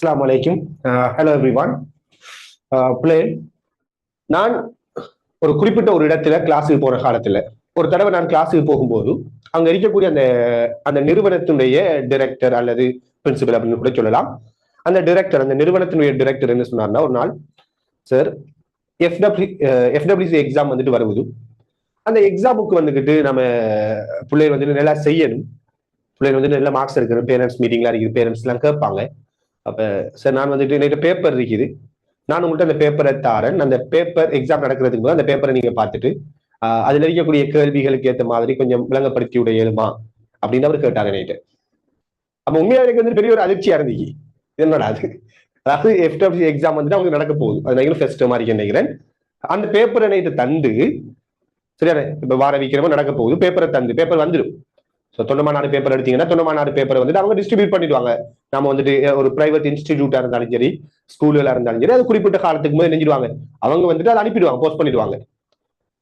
அஸ்லாம் வலைக்கும் hello everyone plane நான் ஒரு குறிப்பிட்ட ஒரு இடத்துல கிளாஸுக்கு போற காலத்துல ஒரு தடவை நான் கிளாஸுக்கு போகும்போது அங்க இருக்கக்கூடிய அந்த அந்த நிறுவனத்தினுடைய டைரக்டர் அல்லது பிரின்சிபல் அப்படின்னு கூட சொல்லலாம். அந்த டைரக்டர் அந்த நிறுவனத்தினுடைய டைரக்டர் என்ன சொன்னார்னா ஒரு நாள் சார் எஃப்டபிள்யூ எஃப்டபிள்யூசி எக்ஸாம் வந்துட்டு வருவது. அந்த எக்ஸாமுக்கு வந்துக்கிட்டு நம்ம பிள்ளைகள் வந்துட்டு நல்லா செய்யணும். பிள்ளைகள் வந்துட்டு நல்ல மார்க்ஸ் எடுக்கணும். பேரண்ட்ஸ் மீட்டிங்லாம் இருக்குது. பேரண்ட்ஸ் எல்லாம் கேட்பாங்க. அப்ப சார் நான் வந்துட்டு என்கிட்ட பேப்பர் இருக்குது. நான் உங்கள்கிட்ட அந்த பேப்பரை தாரேன். அந்த பேப்பர் எக்ஸாம் நடக்கிறதுக்கு போது அந்த பேப்பரை நீங்க பார்த்துட்டு ஆஹ் அதுல இருக்கக்கூடிய கேள்விகளுக்கு ஏற்ற மாதிரி கொஞ்சம் விளங்கப்படுத்தி விட இயலுமா அப்படின்னு அவர் கேட்டார் என்கிட்ட அப்போ உண்மையாக எனக்கு வந்து பெரிய ஒரு அதிர்ச்சியா இருந்துச்சு என்னடா அது? அதாவது எஃப்டபிள்யூ எக்ஸாம் வந்துட்டு அவங்க நடக்க போகுது. அது நான் ஃபர்ஸ்ட் மாதிரி நினைக்கிறேன். அந்த பேப்பரை நைட்டு தந்து சரியா இப்போ வார வீக்கிரமா நடக்க போகுது. பேப்பரை தந்து பேப்பர் வந்துடும் ஸோ தொண்டமாநாடு பேப்பர் எடுத்தீங்கன்னா தொண்டமாநாடு பேப்பரை வந்துட்டு அவங்க டிஸ்ட்ரிபியூட் பண்ணிடுவாங்க. நம்ம வந்துட்டு ஒரு பிரைவேட் இன்ஸ்டிடியூட்டா இருந்தாலும் சரி ஸ்கூல்ல இருந்தாலும் சரி அது குறிப்பிட்ட காலத்துக்கு போது நெஞ்சிடுவாங்க. அவங்க வந்துட்டு அதை அனுப்பிடுவாங்க போஸ்ட் பண்ணிடுவாங்க.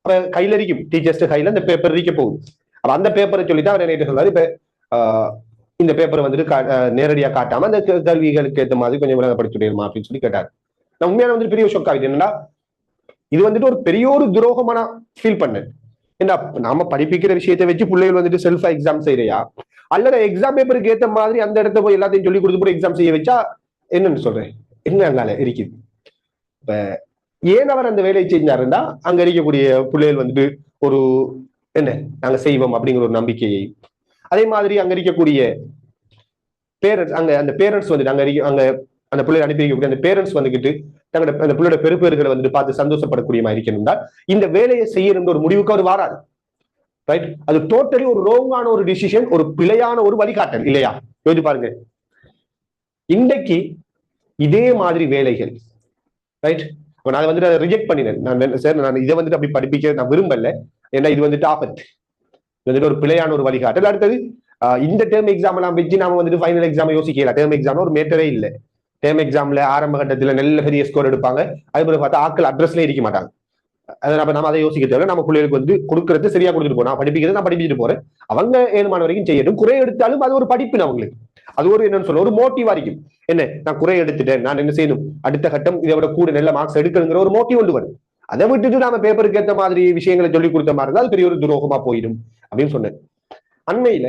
அப்ப கையில இருக்கும் டீச்சர்ஸ் கையில அந்த பேப்பர் இருக்க போகுது. அப்ப அந்த பேப்பரை சொல்லிட்டு அவர் என்ன சொல்றாரு. இப்ப ஆஹ், இந்த பேப்பரை வந்துட்டு கா- நேரடியா காட்டாம அந்த கல்விகளுக்கு ஏற்ற மாதிரி கொஞ்சம் விளங்கப்படுத்திடுமா அப்படின்னு சொல்லி கேட்டார். நான் உண்மையான வந்துட்டு பெரிய ஷோக் ஆகிட்டு என்னன்னா இது வந்துட்டு ஒரு பெரிய ஒரு துரோகமான ஃபீல் பண்ணேன். என்ன நாம படிப்பிக்கிற விஷயத்தை வச்சு பிள்ளைகள் வந்துட்டு செல்ஃப் எக்ஸாம் செய்யறியா? அல்லது எக்ஸாம் பேப்பருக்கு ஏத்த மாதிரி அந்த இடத்த போய் எல்லாத்தையும் சொல்லி கொடுத்து போய் எக்ஸாம் செய்ய வச்சா என்னன்னு சொல்றேன்? என்ன அங்கால இருக்குது. இப்ப ஏன் அவர் அந்த வேலையை செஞ்சாருன்னா அங்க இருக்கக்கூடிய பிள்ளைகள் வந்துட்டு ஒரு என்ன நாங்க செய்வோம் அப்படிங்கிற ஒரு நம்பிக்கையை. அதே மாதிரி அங்க இருக்கக்கூடிய பேரண்ட்ஸ் அங்க அந்த பேரண்ட்ஸ் வந்துட்டு அங்க அங்க அந்த பிள்ளைகள் அனுப்பி வைக்கக்கூடிய அந்த பேரண்ட்ஸ் வந்துகிட்டு தங்களோட அந்த பிள்ளையோட பெருப்பேறுகளை வந்துட்டு பார்த்து சந்தோஷப்படக்கூடிய மாதிரி இருக்கணும்னா இந்த வேலையை செய்யணும் ஒரு முடிவுக்கு அவர் வாராது. ரைட் அது டோட்டலி ஒரு ரோங்கான ஒரு டிசிஷன் ஒரு பிழையான ஒரு வழிகாட்டல் இல்லையா? யோசிச்சு பாருங்க. இன்றைக்கு இதே மாதிரி வேலைகள் ரைட் நான் அதை வந்துட்டு அதை ரிஜெக்ட் பண்ணினேன். நான் சார் நான் இதை வந்துட்டு அப்படி படிப்பிக்க நான் விரும்பல. ஏன்னா இது வந்துட்டு ஆபத்து இது வந்துட்டு ஒரு பிழையான ஒரு வழிகாட்டல். அடுத்தது ஆஹ் இந்த டேர்ம் எக்ஸாம் எல்லாம் வச்சு நாம வந்துட்டு ஃபைனல் எக்ஸாம் யோசிக்கல. டேர்ம் எக்ஸாம் ஒரு மேட்டரே இல்லை. டேம் எக்ஸாம்ல ஆரம்ப கட்டத்தில் நல்ல பெரிய ஸ்கோர் எடுப்பாங்க. அது போல பார்த்தா ஆட்கள் அட்ரஸ்லேயே இருக்க மாட்டாங்க. அதை நம்ம நம்ம அதை யோசிக்க தேவை நம்ம பிள்ளைகளுக்கு வந்து கொடுக்கறது சரியா கொடுத்துட்டு போறோம். நான் படிப்பிக்கிறது நான் படிப்பிட்டு போறேன். அவங்க ஏழுமான வரைக்கும் செய்யட்டும். குறை எடுத்தாலும் அது ஒரு படிப்பு அவங்களுக்கு. அது ஒரு என்னன்னு சொல்ல ஒரு மோட்டிவா இருக்கும். என்ன? நான் குறை எடுத்துட்டேன். நான் என்ன செய்யணும்? அடுத்த கட்டம் இதை விட கூட நல்ல மார்க்ஸ் எடுக்கணுங்கிற ஒரு மோட்டிவ் கொண்டு வரும். அதை விட்டுட்டு நாம பேப்பருக்கு ஏத்த மாதிரி விஷயங்களை சொல்லி கொடுத்த மாதிரி இருந்தால் பெரிய ஒரு துரோகமா போயிடும் அப்படின்னு சொன்னேன். அண்மையில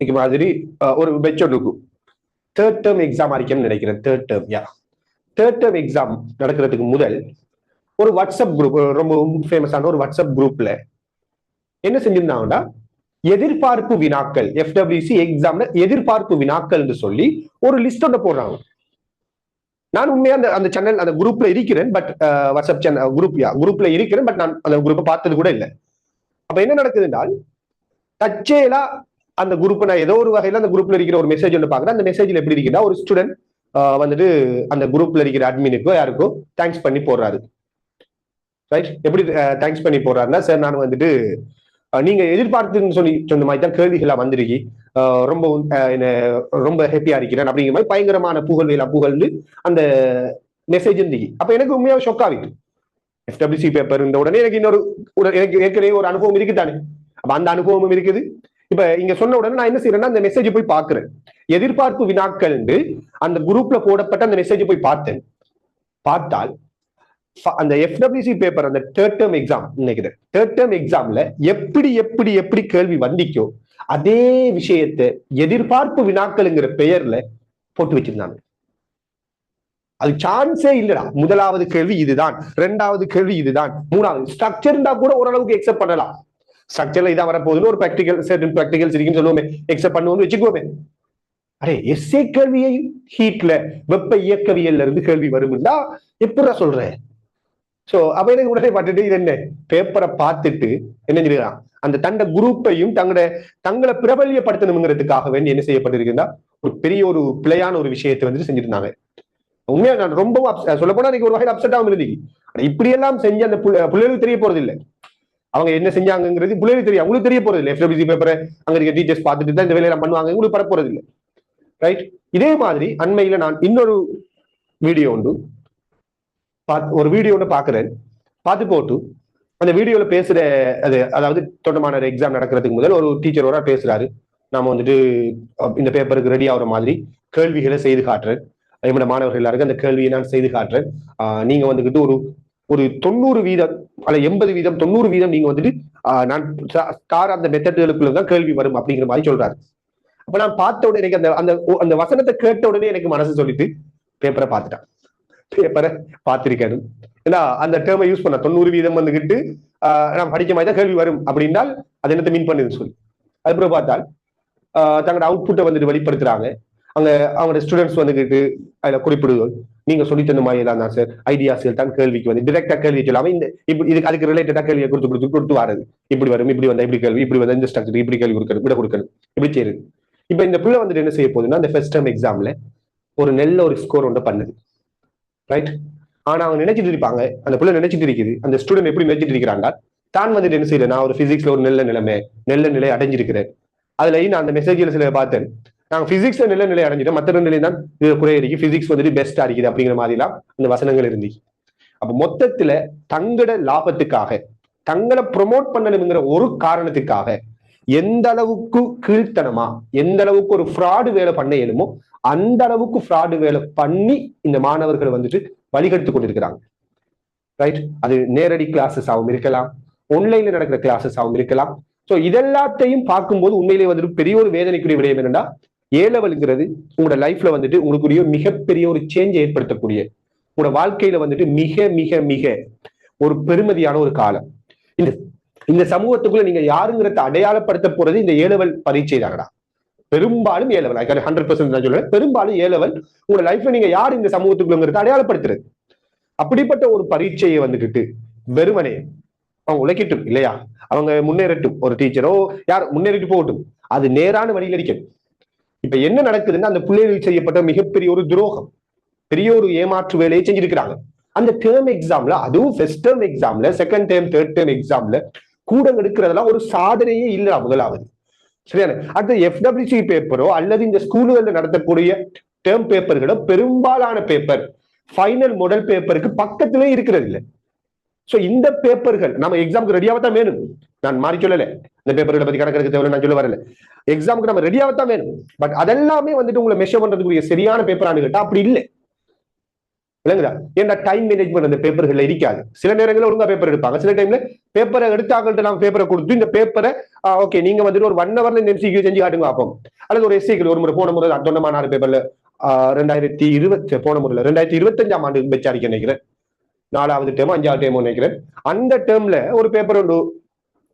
இன்னைக்கு மாதிரி ஒரு ஒரு இருக்கும் தேர்ட் டேர்ம் எக்ஸாம் அறிக்கைன்னு நினைக்கிறேன். Third term yeah third term exam நடக்கிறதுக்கு முதல் ஒரு வாட்ஸ்அப் குரூப் ரொம்ப ஃபேமஸான ஒரு வாட்ஸ்அப் குரூப்ல என்ன செஞ்சிருந்தாங்கன்னா எதிர்பார்ப்பு வினாக்கள் எஃப்டபிள்யூசி எக்ஸாம்ல எதிர்பார்ப்பு வினாக்கள்னு சொல்லி ஒரு லிஸ்ட் ஒன்று போடுறாங்க. நான் உண்மையா அந்த அந்த சேனல் அந்த குரூப்ல இருக்கிறேன் but WhatsApp channel group yeah குரூப்ல இருக்கிறேன் பட் நான் அந்த குரூப்பை பார்த்தது கூட இல்லை. அப்ப என்ன நடக்குதுன்றால் தற்செயலா அந்த குரூப் நான் ஏதோ ஒரு வகையில அந்த குரூப்ல இருக்கிற ஒரு மெசேஜ் ஒன்று பாக்குறேன் அந்த மெசேஜ்ல எப்படி இருக்குன்னா ஒரு ஸ்டூடெண்ட் வந்துட்டு அந்த குரூப்ல இருக்கிற அட்மினுக்கோ யாருக்கோ தேங்க்ஸ் பண்ணி போடுறாரு. ரைட் எப்படி தேங்க்ஸ் பண்ணி போடுறாருன்னா சார் நான் வந்துட்டு நீங்க எதிர்பார்த்துன்னு சொல்லி சொன்ன மாதிரி தான் கேள்விகளா வந்திருக்கி. ரொம்ப என்ன ரொம்ப ஹாப்பியா இருக்கிறேன் அப்படிங்கிற மாதிரி பயங்கரமான புகழ் எல்லாம் புகழ்ந்து அந்த மெசேஜ் இருந்துச்சு அப்ப எனக்கு உண்மையாக ஷொக் ஆகுது எஃப்டபிள்யூசி பேப்பர் இருந்த உடனே எனக்கு இன்னொரு எனக்கு ஏற்கனவே ஒரு அனுபவம் இருக்குதானே? அப்ப அந்த அனுபவமும் இருக்குது. இப்ப இங்க சொன்ன உடனே நான் என்ன செய்யறேன்னா அந்த மெசேஜ் போய் பாக்குறேன் எதிர்பார்ப்பு வினாக்கள் அந்த குரூப்ல போடப்பட்ட அந்த மெசேஜ் போய் பார்த்தேன். பார்த்தால் அந்த எஃப்டபிள்யூசி பேப்பர் அந்த தேர்ட் டேர்ம் எக்ஸாம் நினைக்கிறேன் தேர்ட் டேர்ம் எக்ஸாம்ல எப்படி எப்படி எப்படி கேள்வி வந்திக்கோ அதே விஷயத்தை எதிர்பார்ப்பு வினாக்கள்ங்கிற பெயர்ல போட்டு வச்சிருந்தாங்க. அது சான்ஸே இல்லடா. முதலாவது கேள்வி இதுதான். ரெண்டாவது கேள்வி இதுதான். மூணாவது ஸ்ட்ரக்சர் இருந்தா கூட ஓரளவுக்கு எக்ஸப்ட் பண்ணலாம். ஸ்ட்ரக்சர்ல இதான் வரப்போகுதுன்னு ஒரு ப்ராக்டிகல் சர்டன் ப்ராக்டிகல்ஸ் இருக்குன்னு சொல்லுவோமே. எக்ஸப்ட் பண்ணுவோம்னு வச்சுக்கோமே அரே எஸ்ஏ கேள்வியை ஹீட்ல வெப்ப இயக்கவியல்ல இருந்து கேள்வி வரும்னா எப்படா சொல்றேன் சோ அவ எனக்கு உடனே பார்த்துட்டு இது என்ன? பேப்பரை பார்த்துட்டு என்ன சொல்லிக்கிறான் அந்த தண்ட குரூப்பையும் தங்களோட தங்களை பிரபல்யப்படுத்தணுங்கிறதுக்காக வேண்டி என்ன செய்யப்பட்டிருக்குன்னா ஒரு பெரிய ஒரு பிழையான ஒரு விஷயத்தை வந்துட்டு செஞ்சிருந்தாங்க. உண்மையா நான் ரொம்பவும் சொல்ல போனா எனக்கு ஒரு வகையில் அப்செட் ஆகும் இருந்தீங்க இப்படி எல்லாம் செஞ்சு அந்த பிள்ளைகளுக்கு தெரிய போறது இல்லை அவங்க என்ன செஞ்சாங்கிறது பிள்ளைகளுக்கு தெரியும். உங்களுக்கு தெரிய போறது இல்லை. எஃப்டபிசி பேப்பரை அங்க இருக்க டீச்சர்ஸ் பார்த்துட்டு தான் இந்த வேலையெல்லாம் பண்ணுவாங்க. உங்களுக்கு பர இல்லை. ரைட் இதே மாதிரி அண்மையில நான் இன்னொரு வீடியோ உண்டு. பாத்- ஒரு வீடியோ ஒன்று பாக்குறேன். பார்த்து போட்டு அந்த வீடியோல பேசுற அது அதாவது தொடர்பான எக்ஸாம் நடக்கிறதுக்கு முதல் ஒரு டீச்சர் ஒரு பேசுறாரு. நாம வந்துட்டு இந்த பேப்பருக்கு ரெடி ஆகுற மாதிரி கேள்விகளை செய்து காட்டுறேன். என்னோட மாணவர்கள் எல்லாருக்கும் அந்த கேள்வியை நான் செய்து காட்டுறேன். நீங்க வந்துகிட்டு ஒரு ஒரு தொண்ணூறு வீதம் அல்ல எண்பது வீதம் தொண்ணூறு வீதம் நீங்க வந்துட்டு நான் அந்த மெத்தடுகளுக்குள்ள தான் கேள்வி வரும் அப்படிங்கிற மாதிரி சொல்றாரு. அப்ப நான் பார்த்த உடனே எனக்கு அந்த அந்த அந்த வசனத்தை கேட்ட உடனே எனக்கு மனசு சொல்லிட்டு பேப்பரை பார்த்துட்டேன். பேப்பரை பார்த்திருக்கேன். ஏன்னா அந்த டேர்மை யூஸ் பண்ண தொண்ணூறு வீதம் வந்துகிட்டு ஆஹ் நான் படிக்க மாதிரி தான் கேள்வி வரும். அப்படின்னால் அது என்னத்தை மீன் பண்ணுதுன்னு சொல்லி. அதுக்கப்புறம் பார்த்தால் ஆஹ் தங்களோட அவுட்புட்டை வந்துட்டு வெளிப்படுத்துறாங்க. அங்க அவங்களோட ஸ்டூடெண்ட்ஸ் வந்துகிட்டு அதுல குறிப்பிடுவோம் நீங்க சொல்லி தந்த மாதிரி தான் தான் சார் ஐடியாஸ்கள் தான் கேள்விக்கு வந்து டிரெக்டா கேள்வி சொல்லாம இந்த இப்படி இதுக்கு அதுக்கு ரிலேட்டடா கேள்வியை கொடுத்து கொடுத்து கொடுத்து வரது இப்படி வரும் இப்படி வந்தா இப்படி கேள்வி இப்படி வந்தா இந்த ஸ்ட்ரக்சர் இப்படி கேள்வி கொடுக்கணும் விட கொடுக்கணும். இப்படி செய்யுது இப்ப இந்த பிள்ளை வந்துட்டு என்ன செய்ய போகுதுன்னா அந்த ஃபர்ஸ்ட் டேர்ம் எக்ஸாம்ல ஒரு நல்ல ஒரு ஸ்கோர் ஒன்று பண்ணுது. ரைட் ஆனா அவங்க நினைச்சிட்டு இருப்பாங்க அந்த பிள்ளை நினைச்சிட்டு இருக்குது அந்த ஸ்டூடெண்ட் எப்படி நினைச்சிட்டு இருக்கிறாங்க? தான் வந்துட்டு என்ன செய்யல நான் ஒரு பிசிக்ஸ்ல ஒரு நல்ல நிலைமை நல்ல நிலை அடைஞ்சிருக்கிறேன். அதுலயும் நான் அந்த மெசேஜ்ல சில பார்த்தேன். நாங்க பிசிக்ஸ்ல நல்ல நிலை அடைஞ்சிட்டோம். மற்ற ரெண்டு நிலை தான் இது குறை இருக்கு. பிசிக்ஸ் வந்துட்டு பெஸ்ட் இருக்குது அப்படிங்கிற மாதிரிலாம் அந்த வசனங்கள் இருந்துச்சு. அப்ப மொத்தத்துல தங்கட லாபத்துக்காக தங்களை ப்ரொமோட் பண்ணணுங்கிற ஒரு காரணத்துக்காக எந்த அளவுக்கு கீழ்த்தனமா எந்த அளவுக்கு ஒரு ஃப்ராடு வேலை பண்ண இயலுமோ அந்த அளவுக்கு ஃப்ராடு வேலை பண்ணி இந்த மாணவர்களை வந்துட்டு வழிகெடுத்து கொண்டிருக்கிறாங்க. ரைட் அது நேரடி கிளாஸஸ் ஆகும் இருக்கலாம். ஒன்லைன்ல நடக்கிற கிளாஸஸ் ஆகும் இருக்கலாம். ஸோ இதெல்லாத்தையும் பார்க்கும்போது உண்மையிலேயே வந்துட்டு பெரிய ஒரு வேதனைக்குரிய விடயம் என்னன்னா ஏ லெவலுங்கிறது உங்களோட லைஃப்ல வந்துட்டு உங்களுக்குரிய மிகப்பெரிய ஒரு சேஞ்ச் ஏற்படுத்தக்கூடிய உங்களோட வாழ்க்கையில வந்துட்டு மிக மிக மிக ஒரு பெருமதியான ஒரு காலம். இந்த இந்த சமூகத்துக்குள்ள நீங்க யாருங்கிறத அடையாளப்படுத்த போறது இந்த ஏலவல் பரீட்சை தாங்கடா பெரும்பாலும் ஏலவல் ஹண்ட்ரட் பர்சன்ட் நான் சொல்றேன். பெரும்பாலும் ஏலவல் உங்க லைஃப்ல நீங்க யார் இந்த சமூகத்துக்குள்ளங்கிறத அடையாளப்படுத்துறது. அப்படிப்பட்ட ஒரு பரீட்சையை வந்துகிட்டு வெறுமனே அவங்க உழைக்கட்டும் இல்லையா? அவங்க முன்னேறட்டும். ஒரு டீச்சரோ யார் முன்னேறிட்டு போகட்டும். அது நேரான வழியில் அடிக்கணும் இப்ப என்ன நடக்குதுன்னா அந்த பிள்ளைகளுக்கு செய்யப்பட்ட மிகப்பெரிய ஒரு துரோகம். பெரிய ஒரு ஏமாற்று வேலையை செஞ்சிருக்கிறாங்க. அந்த டேர்ம் எக்ஸாம்ல அதுவும் ஃபர்ஸ்ட் டேர்ம் எக்ஸாம்ல செகண்ட் டேர்ம் தேர்ட் டேர்ம் எக்ஸாம்ல கூட எடுக்கிறதெல்லாம் ஒரு சாதனையே இல்லை முதலாவது. சரியான அடுத்த எஃப்டபிள்யூசி பேப்பரோ அல்லது இந்த ஸ்கூல்களில் நடத்தக்கூடிய டேர்ம் பேப்பர்களோ பெரும்பாலான பேப்பர் ஃபைனல் மாடல் பேப்பருக்கு பக்கத்திலே இருக்கிறது இல்லை. சோ இந்த பேப்பர்கள் நம்ம எக்ஸாமுக்கு ரெடியாக தான் வேணும். நான் மாறி சொல்லலை. இந்த பேப்பர்களை பத்தி கணக்கு தேவை நான் சொல்ல வரல எக்ஸாமுக்கு நம்ம ரெடியாவ தான் வேணும். பட் அதெல்லாமே வந்துட்டு உங்களை மெஷர் பண்றதுக்குரிய சரியான பேப்பரானு கேட்டா அப்படி இல்லை. விளங்குதா ஏன்னா டைம் மேனேஜ்மெண்ட் அந்த பேப்பர்கள் இருக்காது? சில நேரங்களில் ஒழுங்கா பேப்பர் எடுப்பாங்க. சில டைம்ல பேப்பரை எடுத்தாங்கள்ட்ட நாங்க பேப்பரை கொடுத்து இந்த பேப்பரை ஓகே நீங்க வந்துட்டு ஒரு ஒன் ஹவர்ல இந்த எம்சிக்யூ செஞ்சு காட்டுங்க பார்ப்போம். அல்லது ஒரு எஸ்ஐக்கு ஒரு முறை போன முறை அட்டொண்டமான பேப்பர்ல ரெண்டாயிரத்தி இருபத்தி போன முறையில் ரெண்டாயிரத்தி இருபத்தஞ்சாம் ஆண்டு பெச்சாரிக்க நினைக்கிறேன். நாலாவது டேமோ அஞ்சாவது டேமோ நினைக்கிறேன். அந்த டேர்ம்ல ஒரு பேப்பர்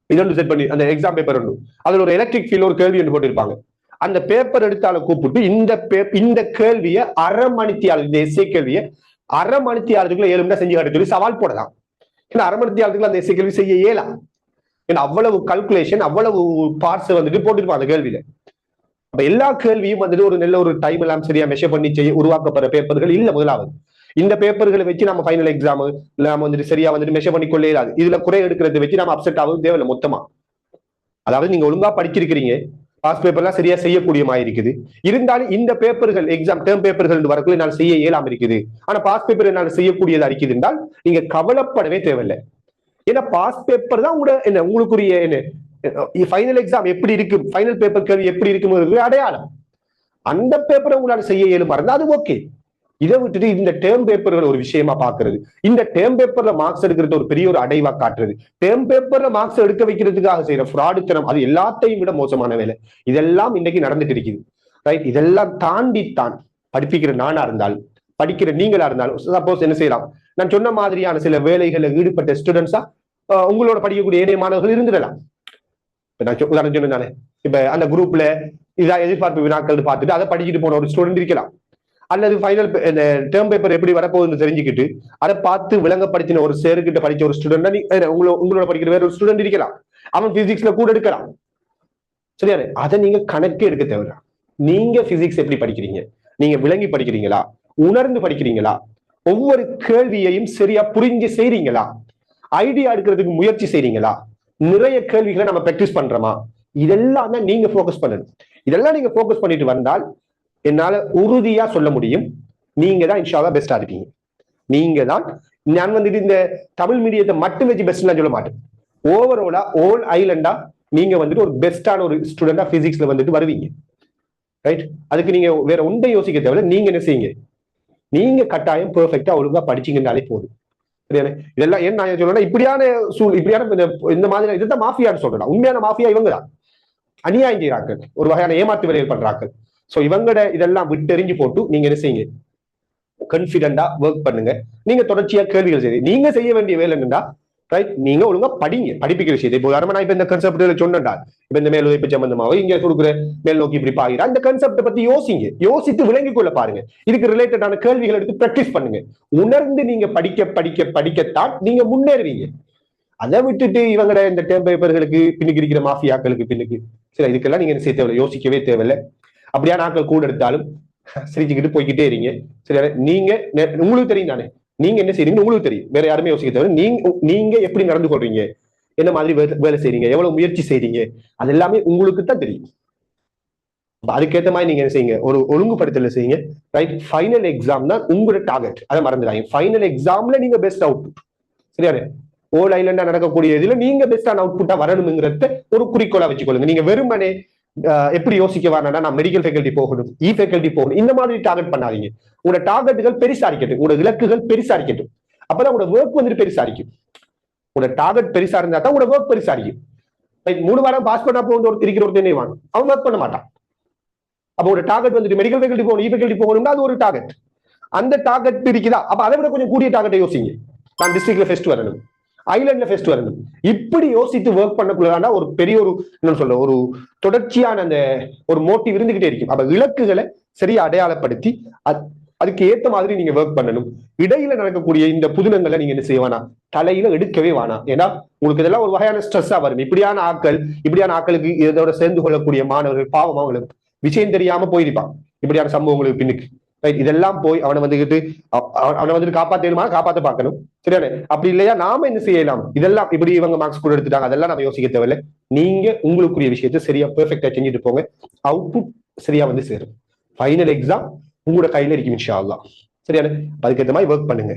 உண்டு இதொன்று செட் பண்ணி அந்த எக்ஸாம் பேப்பர் ஒன்று அதில் ஒரு எலக்ட்ரிக் ஃபீல் ஒரு கேள்வி ஒன்று போட்டிருப்பாங்க. அந்த பேப்பர் எடுத்தால கூப்பிட்டு இந்த இந்த கேள்வியை அரை மணித்தியாளர் இந்த எஸ்ஏ கேள்வியை அரை மணித்தியாளருக்குள்ள ஏழு மணி செஞ்சு காட்ட சொல்லி சவால் போடலாம். ஏன்னா அரை மணித்தியாளருக்குள்ள அந்த எஸ்ஏ கேள்வி செய்ய இயலாம். ஏன்னா அவ்வளவு கல்குலேஷன் அவ்வளவு பார்ட்ஸ் வந்துட்டு போட்டுருப்பாங்க அந்த கேள்வியில. அப்ப எல்லா கேள்வியும் வந்துட்டு ஒரு நல்ல ஒரு டைம் எல்லாம் சரியா மெஷர் பண்ணி செய்ய உருவாக்கப்படுற பேப்பர்கள் இல்லை முதலாவது. இந்த பேப்பர்களை வச்சு நம்ம ஃபைனல் எக்ஸாம் நம்ம வந்துட்டு சரியா வந்துட்டு மெஷர் பண்ணி கொள்ளே இல்லாது இதுல குறை எடுக்கிறத வச்சு நம்ம அப்செட் ஆகும் தேவையில்லை மொத்தமா. அதாவது நீங்க ஒழுங்கா படிச்சிருக்கிறீங்க பாஸ் பேப்பர்லாம் சரியா செய்யக்கூடிய மாதிரி இருக்குது. இருந்தாலும் இந்த பேப்பர்கள் எக்ஸாம் டேர்ம் பேப்பர்கள் வரக்குள்ள நான் செய்ய இயலாம இருக்குது. ஆனா பாஸ் பேப்பர் என்னால் செய்யக்கூடியதா இருக்குது என்றால் நீங்க கவலைப்படவே தேவையில்லை. ஏன்னா பாஸ் பேப்பர் தான் உங்களோட என்ன உங்களுக்குரிய என்ன ஃபைனல் எக்ஸாம் எப்படி இருக்கு ஃபைனல் பேப்பர் கேள்வி எப்படி இருக்குங்கிறது அடையாளம். அந்த பேப்பரை உங்களால் செய்ய இயலுமா இருந்தால் அது ஓகே இதை விட்டுட்டு இந்த டேர்ம் பேப்பர்கள் ஒரு விஷயமா பாக்குறது இந்த டேர்ம் பேப்பர்ல மார்க்ஸ் எடுக்கிறது ஒரு பெரிய ஒரு அடைவா காட்டுறது. டேர்ம் பேப்பர்ல மார்க்ஸ் எடுக்க வைக்கிறதுக்காக செய்யற ஃப்ராடுத்தனம் அது எல்லாத்தையும் விட மோசமான வேலை. இதெல்லாம் இன்னைக்கு நடந்துட்டு இருக்குது. ரைட் இதெல்லாம் தாண்டித்தான் படிப்பிக்கிற நானா இருந்தாலும் படிக்கிற நீங்களா இருந்தாலும் சப்போஸ் என்ன செய்யலாம்? நான் சொன்ன மாதிரியான சில வேலைகளில் ஈடுபட்ட ஸ்டூடெண்ட்ஸா உங்களோட படிக்கக்கூடிய ஏனைய மாணவர்கள் இருந்துடலாம். இப்ப நான் உதாரணம் சொன்னேன் இப்ப அந்த குரூப்ல இதா எதிர்பார்ப்பு வினாக்கள் பார்த்துட்டு அதை படிச்சுட்டு போன ஒரு ஸ்டூடெண்ட் இருக்கலாம். அல்லது ஃபைனல் டேர்ம் பேப்பர் எப்படி வரப்போகுதுன்னு தெரிஞ்சுக்கிட்டு அதை பார்த்து விளங்கப்படுத்தின ஒரு சேருக்கிட்ட படிச்ச ஒரு ஸ்டூடெண்ட் உங்களோட உங்களோட படிக்கிற வேற ஒரு ஸ்டூடெண்ட் இருக்கலாம். அவன் பிசிக்ஸ்ல கூட எடுக்கலாம் சரியா அதை நீங்க கணக்கு எடுக்க தேவையில்ல. நீங்க பிசிக்ஸ் எப்படி படிக்கிறீங்க? நீங்க விளங்கி படிக்கிறீங்களா? உணர்ந்து படிக்கிறீங்களா? ஒவ்வொரு கேள்வியையும் சரியா புரிஞ்சு செய்றீங்களா? ஐடியா எடுக்கிறதுக்கு முயற்சி செய்றீங்களா? நிறைய கேள்விகளை நம்ம ப்ராக்டிஸ் பண்றோமா? இதெல்லாம் தான் நீங்க போக்கஸ் பண்ணணும். இதெல்லாம் நீங்க போக்கஸ் பண்ணிட்டு வந்தால் என்னால உறுதியா சொல்ல முடியும். நீங்க தான் இன்ஷால்லா பெஸ்டா இருப்பீங்க. நீங்க தான் நான் வந்துட்டு இந்த தமிழ் மீடியத்தை மட்டும் வச்சு பெஸ்ட் சொல்ல மாட்டேன். ஓவராலா ஓல் ஐலண்டா நீங்க வந்துட்டு ஒரு பெஸ்டான ஒரு ஸ்டூடெண்டா பிசிக்ஸ்ல வந்துட்டு வருவீங்க. ரைட் அதுக்கு நீங்க வேற ஒன்றை யோசிக்க தேவையில்ல. நீங்க என்ன செய்யுங்க? நீங்க கட்டாயம் பெர்ஃபெக்டா ஒழுங்கா படிச்சீங்கன்னாலே போதும். சரியான இதெல்லாம் ஏன் நான் இப்படியான சூழ் இப்படியான இந்த இந்த மாதிரி இதுதான் மாஃபியான்னு சொல்றேன் உண்மையான மாஃபியா இவங்க தான் அநியாயம் செய்யறாங்க ஒரு வகையான ஏமாத்து வேலைகள் பண்றாங்க. ஸோ இவங்கட இதெல்லாம் விட்டெறிஞ்சு போட்டு நீங்க என்ன செய்யுங்க? கன்ஃபிடண்டா ஒர்க் பண்ணுங்க. நீங்க தொடர்ச்சியா கேள்விகள் செய்யுங்க நீங்க செய்ய வேண்டிய வேலை என்னன்னா ரைட் நீங்க ஒழுங்கா படிங்க. படிப்பிக்கிற விஷயத்தை. இப்போ உதாரணமா நான் இப்ப இந்த கன்செப்ட் சொன்னேன்டா. இப்ப இந்த மேல் உழைப்பு சம்பந்தமாக இங்க கொடுக்குற மேல் நோக்கி இப்படி பாக்கிறா இந்த கன்செப்ட் பத்தி யோசிங்க. யோசித்து விளங்கி கொள்ள பாருங்க. இதுக்கு ரிலேட்டடான கேள்விகள் எடுத்து பிராக்டிஸ் பண்ணுங்க. உணர்ந்து நீங்க படிக்க படிக்க படிக்கத்தான் நீங்க முன்னேறுவீங்க. அதை விட்டுட்டு இவங்க இந்த டேம் பேப்பர்களுக்கு பின்னுக்கு இருக்கிற மாஃபியாக்களுக்கு பின்னுக்கு சரி இதுக்கெல்லாம் நீங்க என்ன செய்ய தேவையில்லை. யோசிக்கவே தேவையில்லை. அப்படியான ஆட்கள் கூட எடுத்தாலும் சிரிச்சுக்கிட்டு போய்கிட்டே இருங்க. சரி நீங்க உங்களுக்கு தெரியும் தானே? நீங்க என்ன செய்றீங்க உங்களுக்கு தெரியும். வேற யாருமே யோசிக்க தவிர நீங்க நீங்க எப்படி நடந்து கொள்றீங்க? என்ன மாதிரி வேலை செய்றீங்க? எவ்வளவு முயற்சி செய்றீங்க? அது எல்லாமே உங்களுக்கு தான் தெரியும் அதுக்கேற்ற மாதிரி நீங்க என்ன செய்யுங்க? ஒரு ஒழுங்குபடுத்தல செய்யுங்க. ரைட் ஃபைனல் எக்ஸாம் தான் உங்களோட டார்கெட் அதை மறந்துடாங்க ஃபைனல் எக்ஸாம்ல நீங்க பெஸ்ட் அவுட்புட் சரியாரு ஓல் ஐலண்டா நடக்கக்கூடிய இதுல நீங்க பெஸ்டான அவுட்புட்டா வரணுங்கிறத ஒரு குறிக்கோளா வச்சுக்கொள்ளுங்க. நீங்க வெறுமனே எப்படி யோசிக்க வரேன்னா நான் மெடிக்கல் ஃபேக்கல்டி போகணும் e இ ஃபேக்கல்டி போகணும் இந்த மாதிரி டார்கெட் பண்ணாதீங்க. உங்களோட டார்கெட்டுகள் பெருசா இருக்கட்டும் உங்களோட இலக்குகள் பெருசா இருக்கட்டும். அப்பதான் உங்களோட ஒர்க் வந்துட்டு பெருசா இருக்கும். உங்களோட டார்கெட் பெருசா இருந்தா தான் உங்களோட ஒர்க் பெருசா இருக்கும். மூணு வாரம் பாஸ் பண்ணா போகுது ஒரு இருக்கிற ஒரு வாங்க அவன் ஒர்க் பண்ண மாட்டான். அப்போ ஒரு டார்கெட் வந்துட்டு மெடிக்கல் ஃபேக்கல்டி போகணும் e இ ஃபேக்கல்டி போகணும்னா அது ஒரு டார்கெட் அந்த டார்கெட் இருக்குதா அப்ப அதை விட கொஞ்சம் கூடிய டார்கெட்டை யோசிங்க. நான் டிஸ்ட்ரிக்ட்ல ஃபெஸ்ட் வரணும். ஐலண்ட்ல ஃபெஸ்ட் வரணும். இப்படி யோசித்து ஒர்க் பண்ணக்குள்ளதான ஒரு பெரிய ஒரு என்ன சொல்ல ஒரு தொடர்ச்சியான அந்த ஒரு மோட்டிவ் இருந்துகிட்டே இருக்கும். அப்ப இலக்குகளை சரியா அடையாளப்படுத்தி அதுக்கு ஏத்த மாதிரி நீங்க ஒர்க் பண்ணணும். இடையில நடக்கக்கூடிய இந்த புதினங்களை நீங்க என்ன செய்வானா தலையில எடுக்கவே வேணாம். ஏன்னா உங்களுக்கு இதெல்லாம் ஒரு வகையான ஸ்ட்ரெஸ்ஸா வரும். இப்படியான ஆட்கள் இப்படியான ஆட்களுக்கு இதோட சேர்ந்து கொள்ளக்கூடிய மாணவர்கள் பாவம் அவங்களுக்கு விஷயம் தெரியாம போயிருப்பான் இப்படியான சம்பவங்களுக்கு பின்னுக்கு. இதெல்லாம் போய் அவனை வந்துகிட்டு அவனை வந்துட்டு காப்பாத்தணுமா காப்பாத்த பார்க்கணும். சரியானே அப்படி இல்லையா? நாம என்ன செய்யலாம்? இதெல்லாம் இப்படி இவங்க மார்க்ஸ் கூட எடுத்துட்டாங்க. அதெல்லாம் நம்ம யோசிக்க தேவையில்லை. நீங்க உங்களுக்குரிய விஷயத்தை சரியா பெர்ஃபெக்டா செஞ்சுட்டு போங்க. அவுட்புட் சரியா வந்து சேரும். ஃபைனல் எக்ஸாம் உங்களோட கையில இருக்கும் இன்ஷா தான் சரியான அதுக்கேற்ற மாதிரி ஒர்க் பண்ணுங்க.